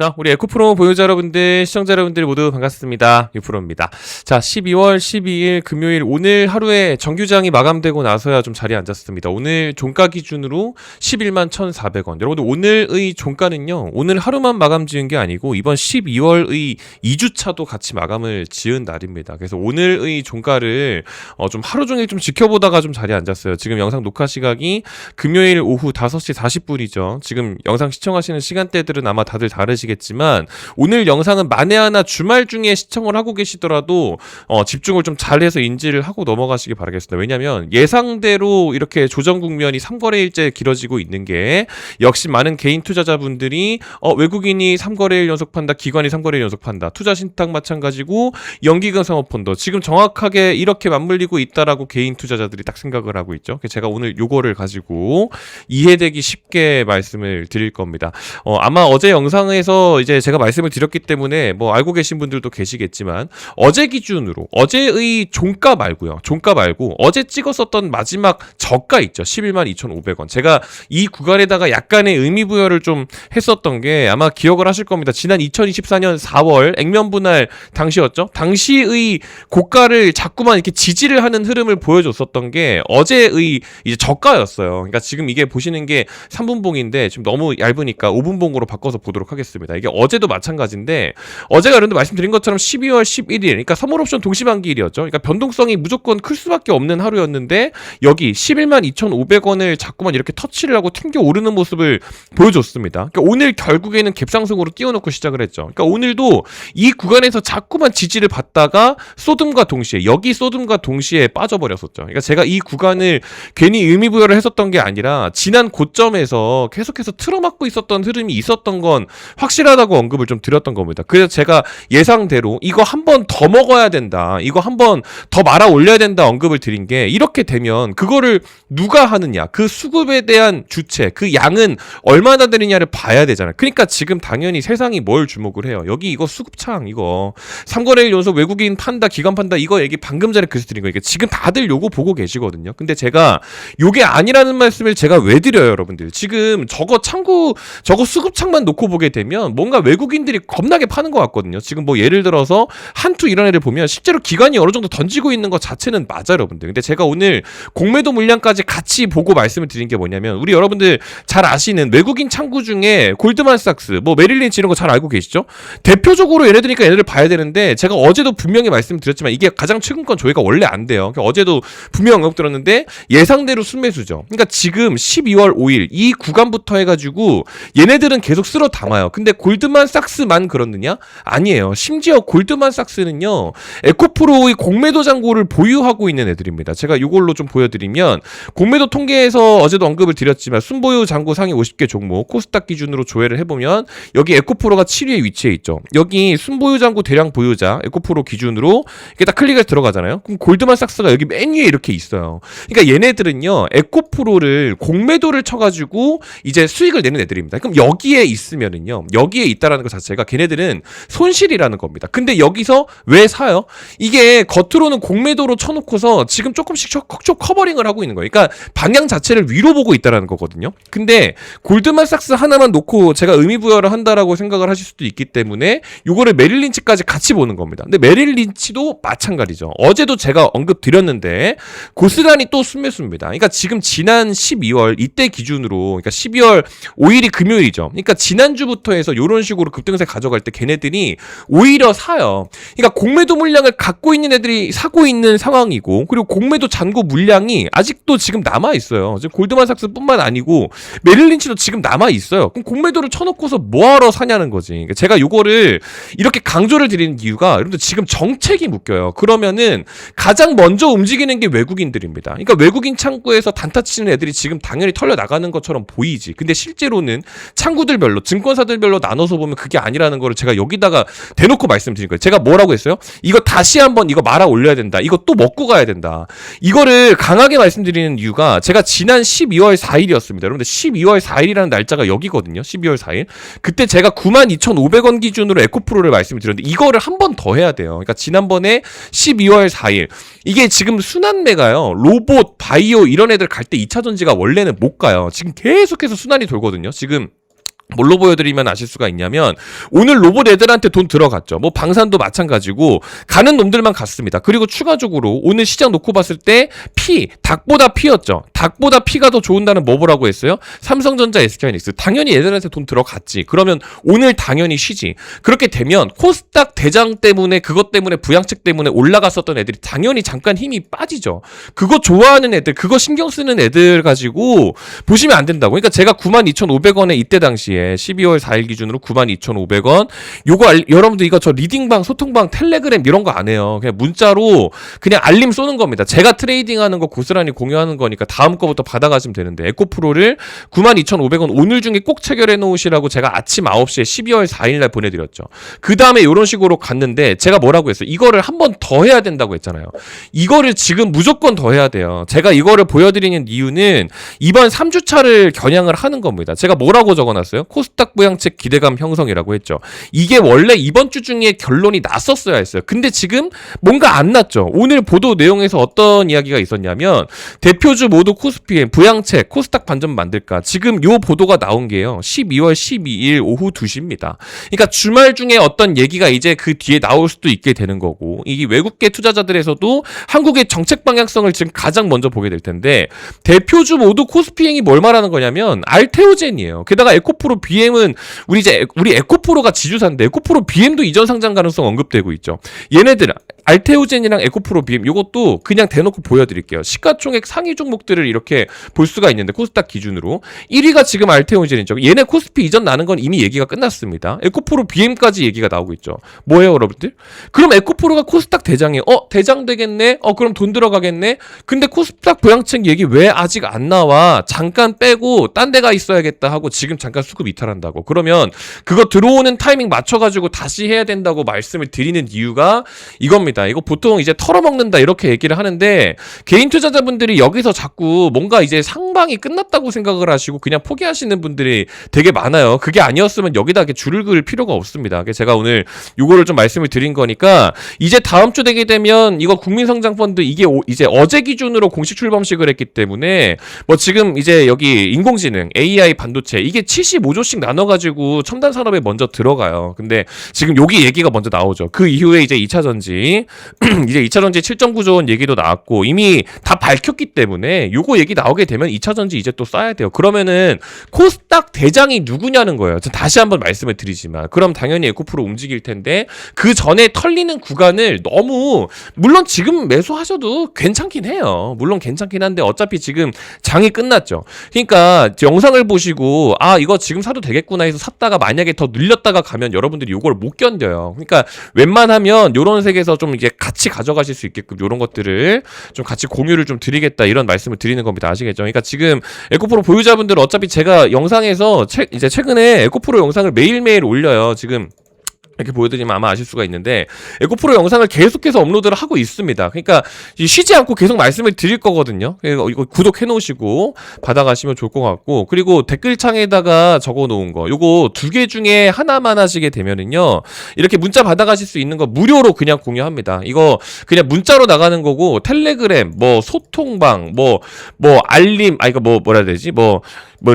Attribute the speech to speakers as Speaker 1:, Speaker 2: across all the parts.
Speaker 1: 자, 우리 에코프로 보유자 여러분들, 시청자 여러분들 모두 반갑습니다. 유프로입니다. 자, 12월 12일 금요일 오늘 하루에 정규장이 마감되고 나서야 좀 자리에 앉았습니다. 오늘 종가 기준으로 11만 1,400원. 여러분들 오늘의 종가는요. 오늘 하루만 마감 지은 게 아니고 이번 12월의 2주차도 같이 마감을 지은 날입니다. 그래서 오늘의 종가를 어, 좀 하루 종일 좀 지켜보다가 좀 자리에 앉았어요. 지금 영상 녹화 시각이 금요일 오후 5시 40분이죠. 지금 영상 시청하시는 시간대들은 아마 다들 다르시 겠지만 오늘 영상은 만에 하나 주말 중에 시청을 하고 계시더라도 어, 집중을 좀 잘해서 인지를 하고 넘어가시기 바라겠습니다. 왜냐하면 예상대로 이렇게 조정 국면이 3거래일째 길어지고 있는 게 역시 많은 개인 투자자분들이 어, 외국인이 3거래일 연속 판다, 기관이 3거래일 연속 판다, 투자 신탁 마찬가지고 연기금 상업펀드 지금 정확하게 이렇게 맞물리고 있다라고 개인 투자자들이 딱 생각을 하고 있죠. 제가 오늘 요거를 가지고 이해되기 쉽게 말씀을 드릴 겁니다. 어, 아마 어제 영상에서 이제 제가 말씀을 드렸기 때문에 뭐 알고 계신 분들도 계시겠지만 어제 기준으로 어제의 종가 말고요. 종가 말고 어제 찍었었던 마지막 저가 있죠. 11만 2,500원. 제가 이 구간에다가 약간의 의미 부여를 좀 했었던 게 아마 기억을 하실 겁니다. 지난 2024년 4월 액면 분할 당시였죠. 당시의 고가를 자꾸만 이렇게 지지를 하는 흐름을 보여줬었던 게 어제의 이제 저가였어요. 그러니까 지금 이게 보시는 게 3분봉인데 지금 너무 얇으니까 5분봉으로 바꿔서 보도록 하겠습니다. 이게 어제도 마찬가지인데 어제가 여러분들 말씀드린 것처럼 12월 11일 그러니까 선물 옵션 동시반기일이었죠. 그러니까 변동성이 무조건 클 수밖에 없는 하루였는데 여기 11만 2,500원을 자꾸만 이렇게 터치를 하고 튕겨 오르는 모습을 보여줬습니다. 그러니까 오늘 결국에는 갭상승으로 띄워놓고 시작을 했죠. 그러니까 오늘도 이 구간에서 자꾸만 지지를 받다가 쏟음과 동시에 여기 쏟음과 동시에 빠져버렸었죠. 그러니까 제가 이 구간을 괜히 의미 부여를 했었던 게 아니라 지난 고점에서 계속해서 틀어막고 있었던 흐름이 있었던 건 확 실하다고 언급을 좀 드렸던 겁니다. 그래서 제가 예상대로 이거 한 번 더 먹어야 된다. 이거 한 번 더 말아 올려야 된다 언급을 드린 게 이렇게 되면 그거를 누가 하느냐. 그 수급에 대한 주체, 그 양은 얼마나 되느냐를 봐야 되잖아요. 그러니까 지금 당연히 세상이 뭘 주목을 해요. 여기 이거 수급창 이거 3거래일 연속 외국인 판다, 기관 판다 이거 얘기 방금 전에 그래서 드린 거니까 지금 다들 요거 보고 계시거든요. 근데 제가 요게 아니라는 말씀을 제가 왜 드려요, 여러분들? 지금 저거 창구 저거 수급창만 놓고 보게 되면 뭔가 외국인들이 겁나게 파는 것 같거든요. 지금 뭐 예를 들어서 한투 이런 애를 보면 실제로 기관이 어느 정도 던지고 있는 것 자체는 맞아요, 여러분들. 근데 제가 오늘 공매도 물량까지 같이 보고 말씀을 드린 게 뭐냐면 우리 여러분들 잘 아시는 외국인 창구 중에 골드만삭스, 뭐 메릴린치 이런 거 잘 알고 계시죠? 대표적으로 얘네들이니까 얘네들 봐야 되는데 제가 어제도 분명히 말씀드렸지만 이게 가장 최근 건 조회가 원래 안 돼요. 그러니까 어제도 분명 언급 들었는데 예상대로 순매수죠. 그러니까 지금 12월 5일 이 구간부터 해가지고 얘네들은 계속 쓸어 담아요. 근데 골드만삭스만 그렇느냐? 아니에요. 심지어 골드만삭스는요 에코프로의 공매도 잔고를 보유하고 있는 애들입니다. 제가 이걸로 좀 보여드리면 공매도 통계에서 어제도 언급을 드렸지만 순보유 잔고 상위 50개 종목 코스닥 기준으로 조회를 해보면 여기 에코프로가 7위에 위치해 있죠. 여기 순보유 잔고 대량 보유자 에코프로 기준으로 이게 딱 클릭을 들어가잖아요. 그럼 골드만삭스가 여기 맨 위에 이렇게 있어요. 그러니까 얘네들은요 에코프로를 공매도를 쳐가지고 이제 수익을 내는 애들입니다. 그럼 여기에 있으면은요 여기에 있다라는 것 자체가 걔네들은 손실이라는 겁니다. 근데 여기서 왜 사요? 이게 겉으로는 공매도로 쳐놓고서 지금 조금씩 촉촉 커버링을 하고 있는 거예요. 그러니까 방향 자체를 위로 보고 있다라는 거거든요. 근데 골드만삭스 하나만 놓고 제가 의미 부여를 한다라고 생각을 하실 수도 있기 때문에 요거를 메릴 린치까지 같이 보는 겁니다. 근데 메릴 린치도 마찬가지죠. 어제도 제가 언급 드렸는데 고스란히 또 순매수입니다. 그러니까 지금 지난 12월 이때 기준으로 그러니까 12월 5일이 금요일이죠. 그러니까 지난주부터 해서 요런 식으로 급등세 가져갈 때 걔네들이 오히려 사요. 그러니까 공매도 물량을 갖고 있는 애들이 사고 있는 상황이고 그리고 공매도 잔고 물량이 아직도 지금 남아 있어요. 지금 골드만삭스뿐만 아니고 메릴린치도 지금 남아 있어요. 그럼 공매도를 쳐놓고서 뭐하러 사냐는 거지. 그러니까 제가 요거를 이렇게 강조를 드리는 이유가 여러분들 지금 정책이 묶여요. 그러면은 가장 먼저 움직이는 게 외국인들입니다. 그러니까 외국인 창구에서 단타 치는 애들이 지금 당연히 털려 나가는 것처럼 보이지. 근데 실제로는 창구들별로 증권사들별로 나눠서 보면 그게 아니라는 거를 제가 여기다가 대놓고 말씀드린 거예요. 제가 뭐라고 했어요? 이거 다시 한번 이거 말아 올려야 된다. 이거 또 먹고 가야 된다. 이거를 강하게 말씀드리는 이유가 제가 지난 12월 4일이었습니다. 여러분들 12월 4일이라는 날짜가 여기거든요. 12월 4일. 그때 제가 92,500원 기준으로 에코프로를 말씀을 드렸는데 이거를 한 번 더 해야 돼요. 그러니까 지난번에 12월 4일 이게 지금 순환매가요. 로봇, 바이오 이런 애들 갈 때 2차 전지가 원래는 못 가요. 지금 계속해서 순환이 돌거든요. 지금 뭘로 보여드리면 아실 수가 있냐면 오늘 로봇 애들한테 돈 들어갔죠. 뭐 방산도 마찬가지고 가는 놈들만 갔습니다. 그리고 추가적으로 오늘 시장 놓고 봤을 때 피, 닭보다 피였죠. 닭보다 피가 더 좋은다는 뭐 보라고 했어요? 삼성전자, SK하이닉스. 당연히 애들한테 돈 들어갔지. 그러면 오늘 당연히 쉬지. 그렇게 되면 코스닥 대장 때문에 그것 때문에 부양책 때문에 올라갔었던 애들이 당연히 잠깐 힘이 빠지죠. 그거 좋아하는 애들, 그거 신경 쓰는 애들 가지고 보시면 안 된다고. 그러니까 제가 92,500원에 이때 당시에 12월 4일 기준으로 92,500원. 요거 알- 여러분들 이거 저 리딩방, 소통방, 텔레그램 이런 거 안 해요. 그냥 문자로 그냥 알림 쏘는 겁니다. 제가 트레이딩 하는 거 고스란히 공유하는 거니까 다음 거부터 받아가시면 되는데 에코프로를 92,500원 오늘 중에 꼭 체결해 놓으시라고 제가 아침 9시에 12월 4일 날 보내드렸죠. 그 다음에 이런 식으로 갔는데 제가 뭐라고 했어요? 이거를 한 번 더 해야 된다고 했잖아요. 이거를 지금 무조건 더 해야 돼요. 제가 이거를 보여드리는 이유는 이번 3주차를 겨냥을 하는 겁니다. 제가 뭐라고 적어놨어요? 코스닥 부양책 기대감 형성이라고 했죠. 이게 원래 이번 주 중에 결론이 났었어야 했어요. 근데 지금 뭔가 안 났죠. 오늘 보도 내용에서 어떤 이야기가 있었냐면 대표주 모두 코스피엔 부양책 코스닥 반전 만들까 지금 요 보도가 나온 게요. 12월 12일 오후 2시입니다. 그러니까 주말 중에 어떤 얘기가 이제 그 뒤에 나올 수도 있게 되는 거고 이게 외국계 투자자들에서도 한국의 정책 방향성을 지금 가장 먼저 보게 될 텐데 대표주 모두 코스피행이 뭘 말하는 거냐면 알테오젠이에요. 게다가 에코프로 BM은 우리 이제 에- 우리 에코프로가 지주사인데 에코프로 BM도 이전 상장 가능성 언급되고 있죠. 얘네들 알테오젠이랑 에코프로 BM 이것도 그냥 대놓고 보여드릴게요. 시가총액 상위 종목들을 이렇게 볼 수가 있는데 코스닥 기준으로 1위가 지금 알테오젠이죠. 얘네 코스피 이전 나는 건 이미 얘기가 끝났습니다. 에코프로 BM까지 얘기가 나오고 있죠. 뭐예요, 여러분들? 그럼 에코프로가 코스닥 대장이에요. 어, 대장 되겠네? 어, 그럼 돈 들어가겠네? 근데 코스닥 부양책 얘기 왜 아직 안 나와? 잠깐 빼고 딴 데가 있어야겠다 하고 지금 잠깐 수급 이탈한다고. 그러면 그거 들어오는 타이밍 맞춰가지고 다시 해야 된다고 말씀을 드리는 이유가 이겁니다. 이거 보통 이제 털어먹는다 이렇게 얘기를 하는데 개인 투자자분들이 여기서 자꾸 뭔가 이제 상방이 끝났다고 생각을 하시고 그냥 포기하시는 분들이 되게 많아요. 그게 아니었으면 여기다 이렇게 줄을 그을 필요가 없습니다. 제가 오늘 요거를 좀 말씀을 드린 거니까 이제 다음 주 되게 되면 이거 국민성장펀드 이게 오- 이제 어제 기준으로 공식 출범식을 했기 때문에 뭐 지금 이제 여기 인공지능 AI 반도체 이게 75조씩 나눠가지고 첨단 산업에 먼저 들어가요. 근데 지금 여기 얘기가 먼저 나오죠. 그 이후에 이제 2차 전지 이제 2차 전지 7.9조 원 얘기도 나왔고 이미 다 밝혔기 때문에 요거 얘기 나오게 되면 2차 전지 이제 또 쏴야 돼요. 그러면은 코스닥 대장이 누구냐는 거예요. 저 다시 한번 말씀을 드리지만 그럼 당연히 에코프로 움직일 텐데 그 전에 털리는 구간을 너무 물론 지금 매수하셔도 괜찮긴 해요. 물론 괜찮긴 한데 어차피 지금 장이 끝났죠. 그러니까 영상을 보시고 아 이거 지금 사도 되겠구나 해서 샀다가 만약에 더 늘렸다가 가면 여러분들이 요걸 못 견뎌요. 그러니까 웬만하면 요런 색에서 좀 이제 같이 가져가실 수 있게끔 요런 것들을 좀 같이 공유를 좀 드리겠다 이런 말씀을 드리는 겁니다. 아시겠죠? 그러니까 지금 에코프로 보유자분들은 어차피 제가 영상에서 최, 이제 최근에 에코프로 영상을 매일매일 올려요. 지금 이렇게 보여드리면 아마 아실 수가 있는데 에코프로 영상을 계속해서 업로드를 하고 있습니다. 그러니까 이 쉬지 않고 계속 말씀을 드릴 거거든요. 그러니까 이거 구독해 놓으시고 받아가시면 좋을 것 같고 그리고 댓글창에다가 적어 놓은 거 요거 두 개 중에 하나만 하시게 되면은요 이렇게 문자 받아가실 수 있는 거 무료로 그냥 공유합니다. 이거 그냥 문자로 나가는 거고 텔레그램 뭐 소통방 뭐뭐 알림 아 이거 뭐 뭐라 해야 되지 뭐뭐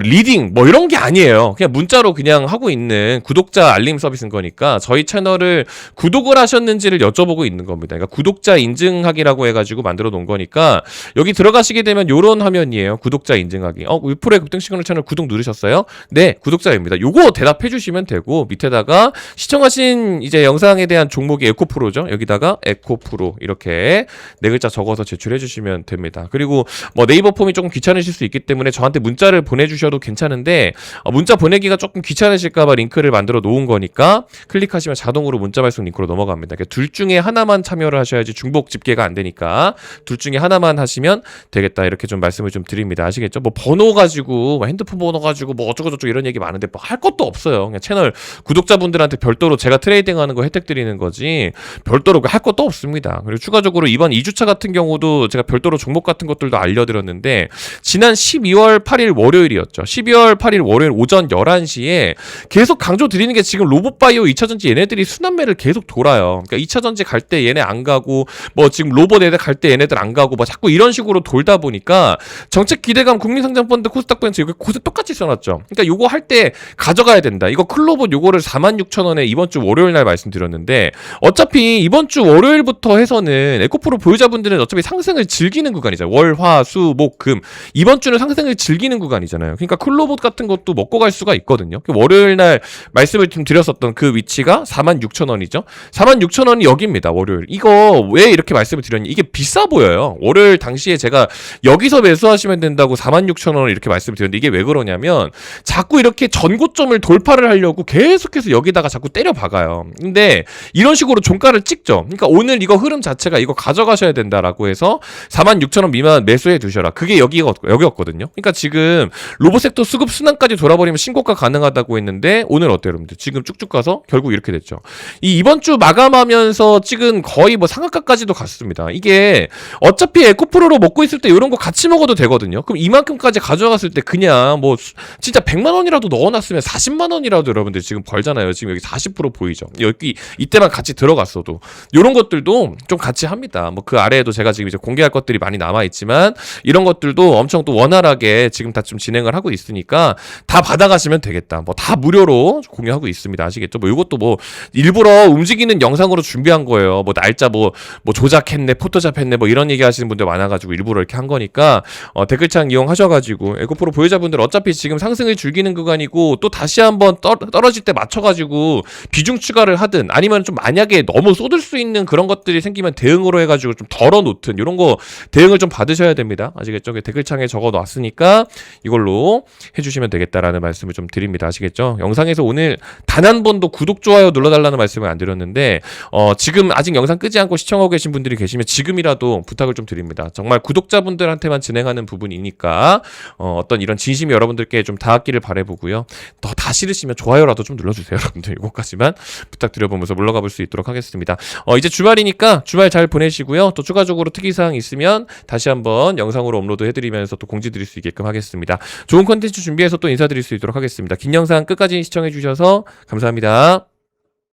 Speaker 1: 리딩 뭐 이런 게 아니에요. 그냥 문자로 그냥 하고 있는 구독자 알림 서비스인 거니까 저희 채널을 구독을 하셨는지를 여쭤보고 있는 겁니다. 그러니까 구독자 인증하기라고 해가지고 만들어 놓은 거니까 여기 들어가시게 되면 요런 화면이에요. 구독자 인증하기. 어, 위프로의 급등 시그널 채널 구독 누르셨어요? 네, 구독자입니다. 요거 대답해 주시면 되고 밑에다가 시청하신 이제 영상에 대한 종목이 에코프로죠. 여기다가 에코프로 이렇게 네 글자 적어서 제출해 주시면 됩니다. 그리고 뭐 네이버 폼이 조금 귀찮으실 수 있기 때문에 저한테 문자를 보내주셔도 괜찮은데 어, 문자 보내기가 조금 귀찮으실까봐 링크를 만들어 놓은 거니까 클릭하시 면 자동으로 문자 발송 링크로 넘어갑니다. 그러니까 둘 중에 하나만 참여를 하셔야지 중복 집계가 안 되니까 둘 중에 하나만 하시면 되겠다 이렇게 좀 말씀을 좀 드립니다. 아시겠죠? 뭐 번호 가지고 뭐 핸드폰 번호 가지고 뭐 어쩌고 저쩌고 이런 얘기 많은데 뭐 할 것도 없어요. 그냥 채널 구독자분들한테 별도로 제가 트레이딩하는 거 혜택 드리는 거지 별도로 할 것도 없습니다. 그리고 추가적으로 이번 2주차 같은 경우도 제가 별도로 종목 같은 것들도 알려드렸는데 지난 12월 8일 월요일이었어요. 정도였죠. 12월 8일 월요일 오전 11시에 계속 강조 드리는 게 지금 로봇바이오 2차전지 얘네들이 순환매를 계속 돌아요. 그러니까 2차 전지 갈 때 얘네 안 가고 뭐 지금 로봇 애들 갈 때 얘네들 안 가고 뭐 자꾸 이런 식으로 돌다 보니까 정책 기대감 국민성장펀드 코스닥 벤츠 여기 곳에 똑같이 써놨죠. 그러니까 요거 할 때 가져가야 된다. 이거 클로봇 요거를 46,000원에 이번 주 월요일 날 말씀드렸는데 어차피 이번 주 월요일부터 해서는 에코프로 보유자분들은 어차피 상승을 즐기는 구간이잖아요. 월, 화, 수, 목, 금. 이번 주는 상승을 즐기는 구간이잖아요. 그러니까 클로봇 같은 것도 먹고 갈 수가 있거든요. 그 월요일 날 말씀을 좀 드렸었던 그 위치가 46,000원이죠. 46,000원이 여기입니다. 월요일. 이거 왜 이렇게 말씀을 드렸냐? 이게 비싸 보여요. 월요일 당시에 제가 여기서 매수하시면 된다고 46,000원을 이렇게 말씀을 드렸는데 이게 왜 그러냐면 자꾸 이렇게 전고점을 돌파를 하려고 계속해서 여기다가 자꾸 때려 박아요. 근데 이런 식으로 종가를 찍죠. 그러니까 오늘 이거 흐름 자체가 이거 가져가셔야 된다라고 해서 46,000원 미만 매수해 두셔라. 그게 여기가 여기였거든요. 그러니까 지금 로봇 섹터 수급 순환까지 돌아버리면 신고가 가능하다고 했는데 오늘 어때요, 여러분들? 지금 쭉쭉 가서 결국 이렇게 됐죠. 이 이번 주 마감하면서 찍은 거의 뭐 상한가까지도 갔습니다. 이게 어차피 에코프로로 먹고 있을 때 이런 거 같이 먹어도 되거든요. 그럼 이만큼까지 가져갔을 때 그냥 뭐 수- 진짜 100만 원이라도 넣어놨으면 40만 원이라도 여러분들 지금 벌잖아요. 지금 여기 40% 보이죠. 여기 이때만 같이 들어갔어도 이런 것들도 좀 같이 합니다. 뭐 그 아래에도 제가 지금 이제 공개할 것들이 많이 남아 있지만 이런 것들도 엄청 또 원활하게 지금 다 좀 진행을 하고 있으니까 다 받아가시면 되겠다. 뭐 다 무료로 공유하고 있습니다. 아시겠죠? 뭐 이것도 뭐 일부러 움직이는 영상으로 준비한 거예요. 뭐 날짜 뭐, 뭐 조작했네, 포토샵 했네, 뭐 이런 얘기 하시는 분들 많아가지고 일부러 이렇게 한 거니까 어, 댓글창 이용하셔가지고 에코프로 보유자분들 어차피 지금 상승을 즐기는 구간이고 또 다시 한번 떠, 떨어질 때 맞춰가지고 비중 추가를 하든 아니면 좀 만약에 너무 쏟을 수 있는 그런 것들이 생기면 대응으로 해가지고 좀 덜어 놓든 이런 거 대응을 좀 받으셔야 됩니다. 아시겠죠? 댓글창에 적어 놨으니까 이걸로 해주시면 되겠다라는 말씀을 좀 드립니다. 아시겠죠? 영상에서 오늘 단 한 번도 구독, 좋아요 눌러달라는 말씀을 안 드렸는데, 어, 지금 아직 영상 끄지 않고 시청하고 계신 분들이 계시면 지금이라도 부탁을 좀 드립니다. 정말 구독자분들한테만 진행하는 부분이니까, 어, 어떤 이런 진심이 여러분들께 좀 닿았기를 바라보고요. 더 다 싫으시면 좋아요라도 좀 눌러주세요. 여러분들 이것까지만 부탁드려보면서 물러가 볼 수 있도록 하겠습니다. 어, 이제 주말이니까 주말 잘 보내시고요. 또 추가적으로 특이사항 있으면 다시 한번 영상으로 업로드 해드리면서 또 공지 드릴 수 있게끔 하겠습니다. 좋은 컨텐츠 준비해서 또 인사드릴 수 있도록 하겠습니다. 긴 영상 끝까지 시청해주셔서 감사합니다.